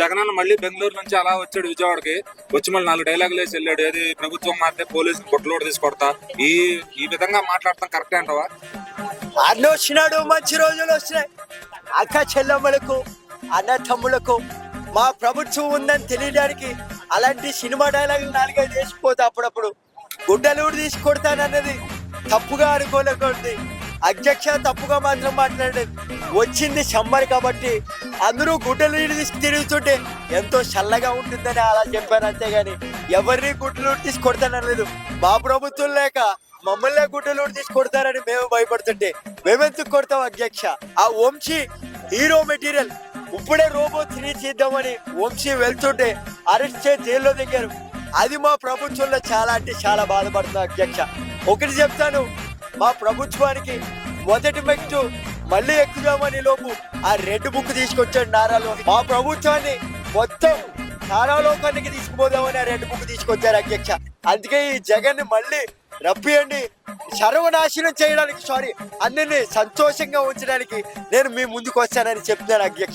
జగనన్న మళ్ళీ బెంగళూరు నుంచి అలా వచ్చాడు విజయవాడకి. వచ్చి మళ్ళీ నాలుగు డైలాగులు వేసి వెళ్ళాడు. ఏది ప్రభుత్వం మారితే పోలీసులు బొట్టలోడు తీసుకొడతా. ఈ ఈ విధంగా మాట్లాడతాం కరెక్టే అంటవా? అన్న వచ్చినాడు మంచి రోజులు వచ్చినాయి. అక్క చెల్లెమ్మలకు అన్న తమ్ములకు మా ప్రభుత్వం ఉందని తెలియడానికి అలాంటి సినిమా డైలాగులు నాలుగైదు వేసిపోతే అప్పుడప్పుడు గుడ్డలూడు తీసుకొడతానన్నది తప్పుగా అనుకోలేకూడదు అధ్యక్ష తప్పుగా మాత్రం మాట్లాడేది వచ్చింది సమ్మర్ కాబట్టి అందరూ గుడ్డలు తీసి తిరుగుతుంటే ఎంతో చల్లగా ఉంటుందని అలా చెప్పాను అంతేగాని ఎవరిని గుడ్డలు తీసి కొడతానలేదు మా ప్రభుత్వం లేక మమ్మల్ని గుడ్డలు తీసి కొడతారని మేము భయపడుతుంటే మేమెందుకు కొడతాం అధ్యక్ష? ఆ వంశీ హీరో మెటీరియల్. ఇప్పుడే రోబో త్రీ చేద్దామని వంశీ వెళ్తుంటే అరెస్ట్ చేసి జైల్లో దిగారు. అది మా ప్రభుత్వంలో చాలా అంటే చాలా బాధపడుతుంది అధ్యక్ష. ఒకటి చెప్తాను మా ప్రభుత్వానికి మొదటి మెట్టు మళ్ళీ ఎక్కుదామని లోపు ఆ రెడ్ బుక్ తీసుకొచ్చాడు నారాలో మా ప్రభుత్వాన్ని మొత్తం నారాలోకానికి తీసుకుపోదామని ఆ రెడ్ బుక్ తీసుకొచ్చారు అధ్యక్ష. అందుకే ఈ జగన్ మళ్ళీ రప్పియండి. సర్వనాశనం చేయడానికి సారీ అందరినీ సంతోషంగా ఉంచడానికి నేను మీ ముందుకు వచ్చానని చెప్తున్నాను అధ్యక్ష.